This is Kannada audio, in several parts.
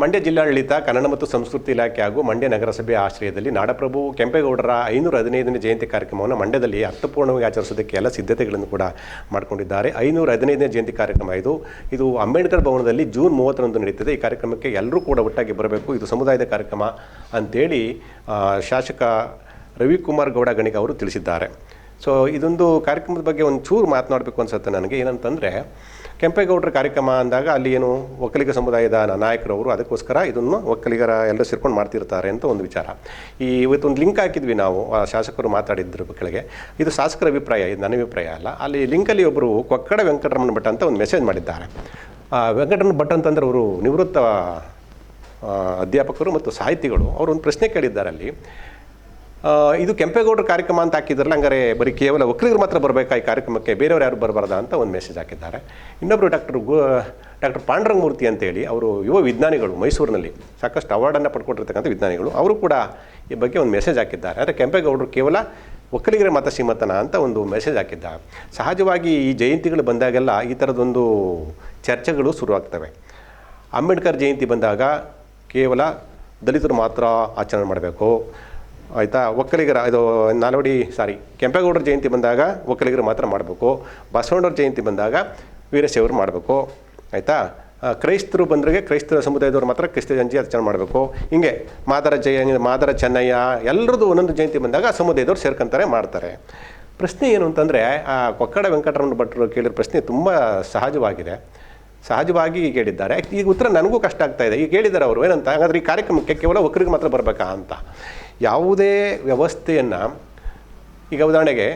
ಮಂಡ್ಯ ಜಿಲ್ಲಾಡಳಿತ, ಕನ್ನಡ ಮತ್ತು ಸಂಸ್ಕೃತಿ ಇಲಾಖೆ ಹಾಗೂ ಮಂಡ್ಯ ನಗರಸಭೆ ಆಶ್ರಯದಲ್ಲಿ ನಾಡಪ್ರಭು ಕೆಂಪೇಗೌಡರ ಐನೂರ ಹದಿನೈದನೇ ಜಯಂತಿ ಕಾರ್ಯಕ್ರಮವನ್ನು ಮಂಡ್ಯದಲ್ಲಿ ಅರ್ಥಪೂರ್ಣವಾಗಿ ಆಚರಿಸೋದಕ್ಕೆ ಎಲ್ಲ ಸಿದ್ಧತೆಗಳನ್ನು ಕೂಡ ಮಾಡಿಕೊಂಡಿದ್ದಾರೆ. ಐನೂರ ಹದಿನೈದನೇ ಜಯಂತಿ ಕಾರ್ಯಕ್ರಮ ಇದು. ಇದು ಅಂಬೇಡ್ಕರ್ ಭವನದಲ್ಲಿ ಜೂನ್ ಮೂವತ್ತರಂದು ನಡೀತದೆ. ಈ ಕಾರ್ಯಕ್ರಮಕ್ಕೆ ಎಲ್ಲರೂ ಕೂಡ ಒಟ್ಟಾಗಿ ಬರಬೇಕು. ಇದು ಸಮುದಾಯದ ಕಾರ್ಯಕ್ರಮ ಅಂತೇಳಿ ಶಾಸಕ ರವಿಕುಮಾರ್ ಗೌಡ ಗಣಿಗ ಅವರು ತಿಳಿಸಿದ್ದಾರೆ. ಸೊ ಇದೊಂದು ಕಾರ್ಯಕ್ರಮದ ಬಗ್ಗೆ ಒಂದು ಚೂರು ಮಾತನಾಡಬೇಕು ಅನ್ಸುತ್ತೆ ನನಗೆ. ಏನಂತಂದರೆ, ಕೆಂಪೇಗೌಡರ ಕಾರ್ಯಕ್ರಮ ಅಂದಾಗ ಅಲ್ಲಿ ಏನು ಒಕ್ಕಲಿಗ ಸಮುದಾಯದ ನಾಯಕರವರು ಅದಕ್ಕೋಸ್ಕರ ಇದನ್ನು ಒಕ್ಕಲಿಗರ ಎಲ್ಲರೂ ಸೇರ್ಕೊಂಡು ಮಾಡ್ತಿರ್ತಾರೆ ಅಂತ ಒಂದು ವಿಚಾರ. ಈ ಇವತ್ತೊಂದು ಲಿಂಕ್ ಹಾಕಿದ್ವಿ ನಾವು, ಆ ಶಾಸಕರು ಮಾತಾಡಿದ್ರ ಕೆಳಗೆ ಇದು ಶಾಸಕರ ಅಭಿಪ್ರಾಯ, ಇದು ನನ್ನ ಅಭಿಪ್ರಾಯ ಅಲ್ಲ. ಅಲ್ಲಿ ಲಿಂಕಲ್ಲಿ ಒಬ್ಬರು ಕೊಕ್ಕಡ ವೆಂಕಟರಮಣ ಭಟ್ ಅಂತ ಒಂದು ಮೆಸೇಜ್ ಮಾಡಿದ್ದಾರೆ. ವೆಂಕಟರಮಣ ಭಟ್ ಅಂತಂದ್ರೆ ಅವರು ನಿವೃತ್ತ ಅಧ್ಯಾಪಕರು ಮತ್ತು ಸಾಹಿತಿಗಳು. ಅವರು ಒಂದು ಪ್ರಶ್ನೆ ಕೇಳಿದ್ದಾರೆ ಅಲ್ಲಿ. ಇದು ಕೆಂಪೇಗೌಡರ ಕಾರ್ಯಕ್ರಮ ಅಂತ ಹಾಕಿದ್ರಲ್ಲ, ಹಂಗಾರೆ ಬರೀ ಕೇವಲ ಒಕ್ಕಲಿಗರು ಮಾತ್ರ ಬರಬೇಕಾ ಈ ಕಾರ್ಯಕ್ರಮಕ್ಕೆ? ಬೇರೆಯವರು ಯಾರು ಬರಬಾರ್ದಾ ಅಂತ ಒಂದು ಮೆಸೇಜ್ ಹಾಕಿದ್ದಾರೆ. ಇನ್ನೊಬ್ಬರು ಡಾಕ್ಟರ್ ಗೋ, ಡಾಕ್ಟರ್ ಪಾಂಡುರಂಗಮೂರ್ತಿ ಅಂತೇಳಿ ಅವರು ಯುವ ವಿಜ್ಞಾನಿಗಳು ಮೈಸೂರಿನಲ್ಲಿ ಸಾಕಷ್ಟು ಅವಾರ್ಡನ್ನು ಪಡ್ಕೊಂಡಿರ್ತಕ್ಕಂಥ ವಿಜ್ಞಾನಿಗಳು, ಅವರು ಕೂಡ ಈ ಬಗ್ಗೆ ಒಂದು ಮೆಸೇಜ್ ಹಾಕಿದ್ದಾರೆ. ಅಂದರೆ ಕೆಂಪೇಗೌಡರು ಕೇವಲ ಒಕ್ಕಲಿಗರ ಮತ ಸೀಮತನ ಅಂತ ಒಂದು ಮೆಸೇಜ್ ಹಾಕಿದ್ದ. ಸಹಜವಾಗಿ ಈ ಜಯಂತಿಗಳು ಬಂದಾಗೆಲ್ಲ ಈ ಥರದೊಂದು ಚರ್ಚೆಗಳು ಶುರುವಾಗ್ತವೆ. ಅಂಬೇಡ್ಕರ್ ಜಯಂತಿ ಬಂದಾಗ ಕೇವಲ ದಲಿತರು ಮಾತ್ರ ಆಚರಣೆ ಮಾಡಬೇಕು. ಆಯಿತಾ? ಒಕ್ಕಲಿಗರ, ಇದು ನಾಲ್ವಡಿ, ಸಾರಿ, ಕೆಂಪೇಗೌಡರ ಜಯಂತಿ ಬಂದಾಗ ಒಕ್ಕಲಿಗರು ಮಾತ್ರ ಮಾಡಬೇಕು. ಬಸವಣ್ಣವ್ರ ಜಯಂತಿ ಬಂದಾಗ ವೀರಶೈವರು ಮಾಡಬೇಕು. ಆಯಿತಾ? ಕ್ರೈಸ್ತರು ಬಂದ್ರಿಗೆ ಕ್ರೈಸ್ತರ ಸಮುದಾಯದವ್ರು ಮಾತ್ರ ಕ್ರಿಸ್ತ ಜಯಂತಿ ಆಚರಣೆ ಮಾಡಬೇಕು. ಹಿಂಗೆ ಮಾದರ ಜಯ, ಮಾದರ ಚೆನ್ನಯ್ಯ ಎಲ್ಲರದ್ದು ಒಂದೊಂದು ಜಯಂತಿ ಬಂದಾಗ ಆ ಸಮುದಾಯದವ್ರು ಸೇರ್ಕೊಂತಾರೆ, ಮಾಡ್ತಾರೆ. ಪ್ರಶ್ನೆ ಏನು ಅಂತಂದರೆ, ಆ ಕೊಕ್ಕಡ ವೆಂಕಟರಮಣ ಭಟ್ರು ಕೇಳಿದ ಪ್ರಶ್ನೆ ತುಂಬ ಸಹಜವಾಗಿದೆ. ಸಹಜವಾಗಿ ಕೇಳಿದ್ದಾರೆ ಈಗ ಉತ್ತರ ನನಗೂ ಕಷ್ಟ ಆಗ್ತಾ ಇದೆ. ಈಗ ಕೇಳಿದ್ದಾರೆ ಅವರು, ಏನಂತ? ಹಾಗಾದ್ರೆ ಈ ಕಾರ್ಯಕ್ರಮಕ್ಕೆ ಕೇವಲ ಒಕ್ಕರಿಗೆ ಮಾತ್ರ ಬರಬೇಕಾ ಅಂತ. ಯಾವುದೇ ವ್ಯವಸ್ಥೆಯನ್ನು, ಈಗ ಉದಾಹರಣೆಗೆ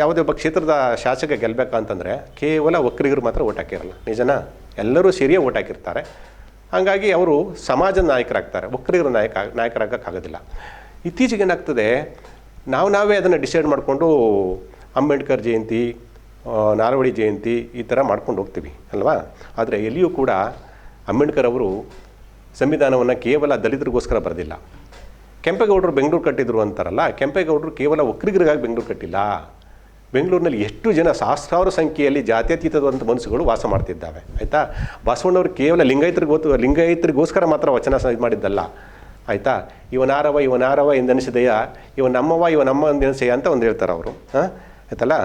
ಯಾವುದೇ ಒಬ್ಬ ಕ್ಷೇತ್ರದ ಶಾಸಕ ಗೆಲ್ಲಬೇಕು ಅಂತಂದರೆ ಕೇವಲ ಒಕ್ಕರಿಗರು ಮಾತ್ರ ಓಟ್ ಹಾಕಿರಲ್ಲ, ನಿಜನ? ಎಲ್ಲರೂ ಸೇರಿಯೇ ಓಟ್ ಹಾಕಿರ್ತಾರೆ. ಹಾಗಾಗಿ ಅವರು ಸಮಾಜದ ನಾಯಕರಾಗ್ತಾರೆ ಒಕ್ಕರಿಗರ ನಾಯಕ, ನಾಯಕರಾಗೋಕ್ಕಾಗೋದಿಲ್ಲ. ಇತ್ತೀಚೆಗೆ ಏನಾಗ್ತದೆ, ನಾವು ನಾವೇ ಅದನ್ನು ಡಿಸೈಡ್ ಮಾಡಿಕೊಂಡು ಅಂಬೇಡ್ಕರ್ ಜಯಂತಿ ನಾರವಳಿ ಜಯಂತಿ ಈ ಥರ ಮಾಡ್ಕೊಂಡು ಹೋಗ್ತೀವಿ, ಅಲ್ವಾ? ಆದರೆ ಎಲ್ಲಿಯೂ ಕೂಡ ಅಂಬೇಡ್ಕರ್ ಅವರು ಸಂವಿಧಾನವನ್ನು ಕೇವಲ ದಲಿತರಿಗೋಸ್ಕರ ಬರೆದಿಲ್ಲ. ಕೆಂಪೇಗೌಡರು ಬೆಂಗಳೂರು ಕಟ್ಟಿದ್ರು ಅಂತಾರಲ್ಲ, ಕೆಂಪೇಗೌಡರು ಕೇವಲ ಒಕ್ರಿಗರಿಗಾಗಿ ಬೆಂಗಳೂರು ಕಟ್ಟಿಲ್ಲ. ಬೆಂಗಳೂರಿನಲ್ಲಿ ಎಷ್ಟು ಜನ ಸಹಸ್ರಾರು ಸಂಖ್ಯೆಯಲ್ಲಿ ಜಾತ್ಯತೀತವಾದಂಥ ಮನಸ್ಸುಗಳು ವಾಸ ಮಾಡ್ತಿದ್ದಾವೆ, ಆಯಿತಾ? ಬಸವಣ್ಣವರು ಕೇವಲ ಲಿಂಗಾಯತರಿಗೋತು, ಲಿಂಗಾಯತರಿಗೋಸ್ಕರ ಮಾತ್ರ ವಚನ ಇದು ಮಾಡಿದ್ದಲ್ಲ, ಆಯಿತಾ? ಇವನಾರವ ಇವನಾರವ ಎಂದೆನಿಸಿದೆಯ? ಇವ ನಮ್ಮವ, ಇವ ನಮ್ಮ ಅಂತ ಒಂದು ಹೇಳ್ತಾರೆ ಅವರು ಹಾಂ ಆಯ್ತಲ್ಲ?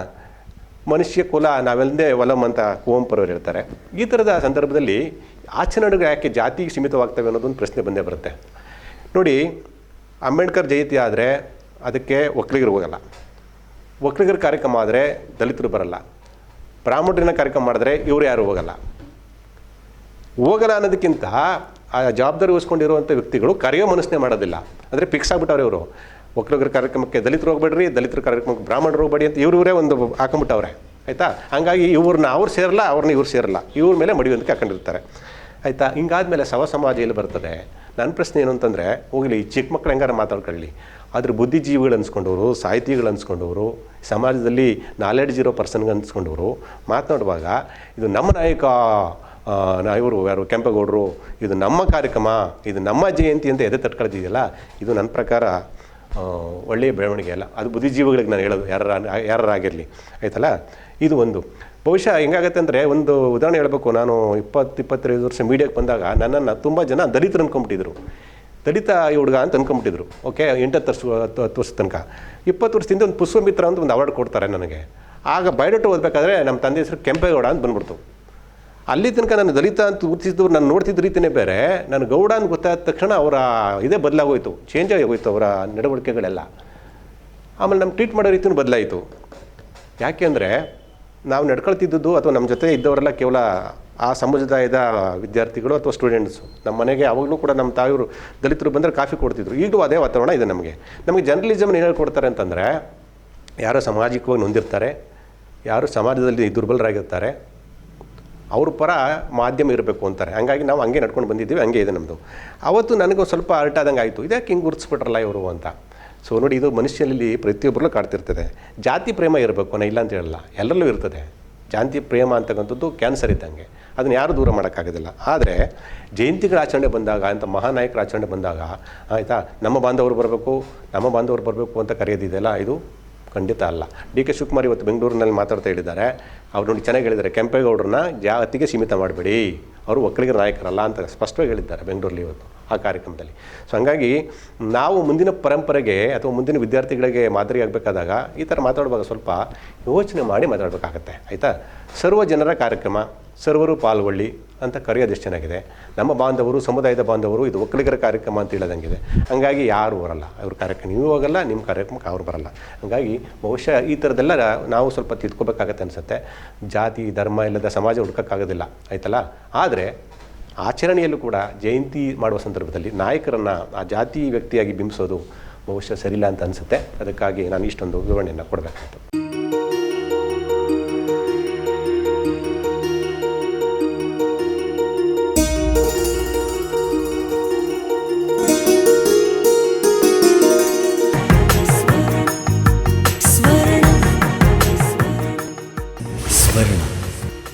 ಮನುಷ್ಯ ಕುಲ ನಾವೆಲ್ಲದೇ ಒಲಂ ಅಂತ ಕುವಂಪರವರು ಹೇಳ್ತಾರೆ. ಈ ಥರದ ಸಂದರ್ಭದಲ್ಲಿ ಆಚರಣೆಗಳು ಯಾಕೆ ಜಾತಿಗೆ ಸೀಮಿತವಾಗ್ತವೆ ಅನ್ನೋದೊಂದು ಪ್ರಶ್ನೆ ಬಂದೇ ಬರುತ್ತೆ. ನೋಡಿ ಅಂಬೇಡ್ಕರ್ ಜಯಂತಿ ಆದರೆ ಅದಕ್ಕೆ ಒಕ್ಕಲಿಗರು ಹೋಗಲ್ಲ. ಒಕ್ಕಲಿಗರ ಕಾರ್ಯಕ್ರಮ ಆದರೆ ದಲಿತರು ಬರಲ್ಲ. ಬ್ರಾಹ್ಮಣರಿನ ಕಾರ್ಯಕ್ರಮ ಮಾಡಿದ್ರೆ ಇವರು ಯಾರು ಹೋಗಲ್ಲ. ಹೋಗಲ್ಲ ಅನ್ನೋದಕ್ಕಿಂತ ಆ ಜವಾಬ್ದಾರಿ ವಹಿಸ್ಕೊಂಡಿರುವಂಥ ವ್ಯಕ್ತಿಗಳು ಕರೆಯೋ ಮನಸ್ಸನ್ನೇ ಮಾಡೋದಿಲ್ಲ. ಅಂದರೆ ಫಿಕ್ಸ್ ಆಗ್ಬಿಟ್ಟವ್ರೆ ಇವರು. ಒಕ್ಕಲಿಗರ ಕಾರ್ಯಕ್ರಮಕ್ಕೆ ದಲಿತರು ಹೋಗ್ಬೇಡ್ರಿ, ದಲಿತರ ಕಾರ್ಯಕ್ರಮಕ್ಕೆ ಬ್ರಾಹ್ಮಣರು ಹೋಗ್ಬೇಡಿ ಅಂತ ಇವರೇ ಒಂದು ಹಾಕೊಂಬಿಟ್ಟವ್ರೆ. ಆಯಿತಾ? ಹಂಗಾಗಿ ಇವ್ರನ್ನ ಅವ್ರು ಸೇರಲ್ಲ, ಅವ್ರನ್ನ ಇವ್ರು ಸೇರಲ್ಲ. ಇವ್ರ ಮೇಲೆ ಮಡಿಯೊಂದಕ್ಕೆ ಹಾಕೊಂಡಿರ್ತಾರೆ. ಆಯಿತಾ? ಹಿಂಗಾದ್ಮೇಲೆ ಸವ ಸಮಾಜ ಎಲ್ಲಿ ಬರ್ತದೆ? ನನ್ನ ಪ್ರಶ್ನೆ ಏನು ಅಂತಂದರೆ, ಹೋಗಲಿ ಚಿಕ್ಕ ಮಕ್ಳು ಹೆಂಗಾರ ಮಾತಾಡ್ಕೊಳ್ಳಿ. ಆದ್ರೆ ಬುದ್ಧಿಜೀವಿಗಳು ಅನ್ಸ್ಕೊಂಡವರು, ಸಾಹಿತಿಗಳು ಅನ್ಸ್ಕೊಂಡವರು, ಸಮಾಜದಲ್ಲಿ ನಾಲೆಡ್ಜ್ ಇರೋ ಪರ್ಸನ್ಗೆ ಅನ್ಸ್ಕೊಂಡವರು, ಮಾತನಾಡುವಾಗ ಇದು ನಮ್ಮ ನಾಯಕ ಇವರು ಯಾರು, ಕೆಂಪೇಗೌಡರು, ಇದು ನಮ್ಮ ಕಾರ್ಯಕ್ರಮ, ಇದು ನಮ್ಮ ಜಯಂತಿ ಅಂತ ಎದೆ ತಟ್ಕೊಳ್ತಿದೆಯಲ್ಲ, ಇದು ನನ್ನ ಪ್ರಕಾರ ಒಳ್ಳೆಯ ಬೆಳವಣಿಗೆ ಅಲ್ಲ. ಅದು ಬುದ್ಧಿಜೀವಿಗಳಿಗೆ ನಾನು ಹೇಳೋದು, ಯಾರ ಯಾರಾಗಿರಲಿ ಆಯ್ತಲ್ಲ? ಇದು ಒಂದು. ಬಹುಶಃ ಹೆಂಗಾಗತ್ತೆ ಅಂದರೆ ಒಂದು ಉದಾಹರಣೆ ಹೇಳಬೇಕು. ನಾನು ಇಪ್ಪತ್ತು, ಇಪ್ಪತ್ತೈದು ವರ್ಷ ಮೀಡಿಯಾಕ್ಕೆ ಬಂದಾಗ ನನ್ನನ್ನು ತುಂಬ ಜನ ದಲಿತರು ಅಂದ್ಕೊಂಬಿಟ್ಟಿದ್ರು ದಲಿತ ಈ ಹುಡುಗ ಅಂತ ಅಂದ್ಕೊಂಬಿಟ್ಟಿದ್ರು ಓಕೆ, ಎಂಟತ್ತು ವರ್ಷ, ಹತ್ತು ಹತ್ತು ವರ್ಷದ ತನಕ. ಇಪ್ಪತ್ತು ವರ್ಷದಿಂದ ಒಂದು ಪುಷ್ಪಮಿತ್ರ ಅಂತ ಒಂದು ಅವಾರ್ಡ್ ಕೊಡ್ತಾರೆ ನನಗೆ. ಆಗ ಬಯೋಡೇಟಾ ಓದಬೇಕಾದ್ರೆ ನಮ್ಮ ತಂದೆ ಹೆಸರು ಕೆಂಪೇಗೌಡ ಅಂತ ಬಂದ್ಬಿಡ್ತು. ಅಲ್ಲಿ ತನಕ ನಾನು ದಲಿತ ಅಂತ ಗುರುತಿಸಿದವ್ರು ನಾನು ನೋಡ್ತಿದ್ದ ರೀತಿಯೇ ಬೇರೆ. ನಾನು ಗೌಡ ಅಂತ ಗೊತ್ತಾದ ತಕ್ಷಣ ಅವರ ಇದೇ ಬದಲಾಗೋಯ್ತು. ಚೇಂಜ್ ಆಗಿ ಹೋಯ್ತು ಅವರ ನಡವಳಿಕೆಗಳೆಲ್ಲ. ಆಮೇಲೆ ನಮ್ಮ ಟ್ರೀಟ್ ಮಾಡೋ ರೀತಿಯೂ ಬದಲಾಯಿತು. ಯಾಕೆ ಅಂದರೆ ನಾವು ನಡ್ಕೊಳ್ತಿದ್ದದ್ದು ಅಥವಾ ನಮ್ಮ ಜೊತೆ ಇದ್ದವರೆಲ್ಲ ಕೇವಲ ಆ ಸಮುದಾಯದ ವಿದ್ಯಾರ್ಥಿಗಳು ಅಥವಾ ಸ್ಟೂಡೆಂಟ್ಸು ನಮ್ಮ ಮನೆಗೆ ಅವಾಗಲೂ ಕೂಡ ನಮ್ಮ ತಾಯಿಯವರು ದಲಿತರು ಬಂದರೆ ಕಾಫಿ ಕೊಡ್ತಿದ್ರು. ಈಗಲೂ ಅದೇ ವಾತಾವರಣ ಇದೆ ನಮಗೆ. ನಮಗೆ ಜರ್ನಲಿಸಮ್ನ ಏನು ಹೇಳ್ಕೊಡ್ತಾರೆ ಅಂತಂದರೆ ಯಾರೋ ಸಾಮಾಜಿಕವಾಗಿ ನೊಂದಿರ್ತಾರೆ, ಯಾರು ಸಮಾಜದಲ್ಲಿ ದುರ್ಬಲರಾಗಿರ್ತಾರೆ ಅವ್ರ ಪರ ಮಾಧ್ಯಮ ಇರಬೇಕು ಅಂತಾರೆ. ಹಂಗಾಗಿ ನಾವು ಹಂಗೆ ನಡ್ಕೊಂಡು ಬಂದಿದ್ದೀವಿ, ಹಂಗೆ ಇದೆ ನಮ್ಮದು ಅವತ್ತು ನನಗೂ ಸ್ವಲ್ಪ ಅರ್ಟ್ ಆದಂಗೆ ಆಯಿತು. ಇದಕ್ಕೆ ಹಿಂಗೆ ಗುರುತಿಸ್ಬಿಟ್ರಲ್ಲ ಇವರು ಅಂತ. ಸೊ ನೋಡಿ, ಇದು ಮನುಷ್ಯನಲ್ಲಿ ಪ್ರತಿಯೊಬ್ಬರಲ್ಲೂ ಕಾಡ್ತಿರ್ತದೆ. ಜಾತಿ ಪ್ರೇಮ ಇರಬೇಕು ನಾ ಇಲ್ಲ ಅಂತ ಹೇಳಲ್ಲ. ಎಲ್ಲರಲ್ಲೂ ಇರ್ತದೆ. ಜಾತಿ ಪ್ರೇಮ ಅಂತಕ್ಕಂಥದ್ದು ಕ್ಯಾನ್ಸರ್ ಇದ್ದಂಗೆ. ಅದನ್ನು ಯಾರು ದೂರ ಮಾಡೋಕ್ಕಾಗೋದಿಲ್ಲ. ಆದರೆ, ಜಯಂತಿಗಳ ಆಚರಣೆ ಬಂದಾಗ, ಅಂತ ಮಹಾನಾಯಕರ ಆಚರಣೆ ಬಂದಾಗ, ಆಯಿತಾ, ನಮ್ಮ ಬಾಂಧವರು ಬರಬೇಕು, ನಮ್ಮ ಬಾಂಧವರು ಬರಬೇಕು ಅಂತ ಕರೆಯೋದಿದೆಯಲ್ಲ ಇದು? ಖಂಡಿತ ಅಲ್ಲ. ಡಿ ಕೆ ಶಿವಕುಮಾರ್ ಇವತ್ತು ಬೆಂಗಳೂರಿನಲ್ಲಿ ಮಾತಾಡ್ತಾ ಹೇಳಿದ್ದಾರೆ ಅವ್ರು ನೋಡಿ ಚೆನ್ನಾಗಿ ಹೇಳಿದ್ದಾರೆ. ಕೆಂಪೇಗೌಡರನ್ನ ಜಾತಿಗೆ ಸೀಮಿತ ಮಾಡಬೇಡಿ. ಅವರು ಒಕ್ಕಲಿಗರ ನಾಯಕರಲ್ಲ ಅಂತ ಸ್ಪಷ್ಟವಾಗಿ ಹೇಳಿದ್ದಾರೆ ಬೆಂಗಳೂರಲ್ಲಿ ಇವತ್ತು ಆ ಕಾರ್ಯಕ್ರಮದಲ್ಲಿ. ಸೊ ಹಂಗಾಗಿ ನಾವು ಮುಂದಿನ ಪರಂಪರೆಗೆ ಅಥವಾ ಮುಂದಿನ ವಿದ್ಯಾರ್ಥಿಗಳಿಗೆ ಮಾದರಿ ಆಗಬೇಕಾದಾಗ ಈ ಥರ ಮಾತಾಡುವಾಗ ಸ್ವಲ್ಪ ಯೋಚನೆ ಮಾಡಿ ಮಾತಾಡಬೇಕಾಗತ್ತೆ. ಆಯಿತಾ? ಸರ್ವ ಜನರ ಕಾರ್ಯಕ್ರಮ, ಸರ್ವರು ಪಾಲ್ಗೊಳ್ಳಿ. ಅಂತ ಕರೆಯೋದು ಎಷ್ಟು ಚೆನ್ನಾಗಿದೆ. ನಮ್ಮ ಬಾಂಧವರು, ಸಮುದಾಯದ ಬಾಂಧವರು ಇದು ಒಕ್ಕಲಿಗರ ಕಾರ್ಯಕ್ರಮ ಅಂತ ಹೇಳೋದಂಗಿದೆ. ಹಂಗಾಗಿ ಯಾರು ಬರಲ್ಲ. ಅವ್ರ ಕಾರ್ಯಕ್ರಮ ನೀವು ಹೋಗಲ್ಲ, ನಿಮ್ಮ ಕಾರ್ಯಕ್ರಮಕ್ಕೆ ಅವ್ರು ಬರಲ್ಲ. ಹಂಗಾಗಿ ಬಹುಶಃ ಈ ಥರದ್ದೆಲ್ಲ ನಾವು ಸ್ವಲ್ಪ ತಿದ್ಕೋಬೇಕಾಗತ್ತೆ ಅನಿಸುತ್ತೆ. ಜಾತಿ, ಧರ್ಮ ಇಲ್ಲದ ಸಮಾಜ ಹುಡ್ಕೋಕ್ಕಾಗೋದಿಲ್ಲ. ಆಯ್ತಲ್ಲ? ಆದರೆ ಆಚರಣೆಯಲ್ಲೂ ಕೂಡ ಜಯಂತಿ ಮಾಡುವ ಸಂದರ್ಭದಲ್ಲಿ ನಾಯಕರನ್ನು ಆ ಜಾತಿ ವ್ಯಕ್ತಿಯಾಗಿ ಬಿಂಬಿಸೋದು ಬಹುಶಃ ಸರಿಯಿಲ್ಲ ಅಂತ ಅನಿಸುತ್ತೆ. ಅದಕ್ಕಾಗಿ ನಾನು ಇಷ್ಟೊಂದು ವಿವರಣೆಯನ್ನು ಕೊಡಬೇಕಾಯ್ತು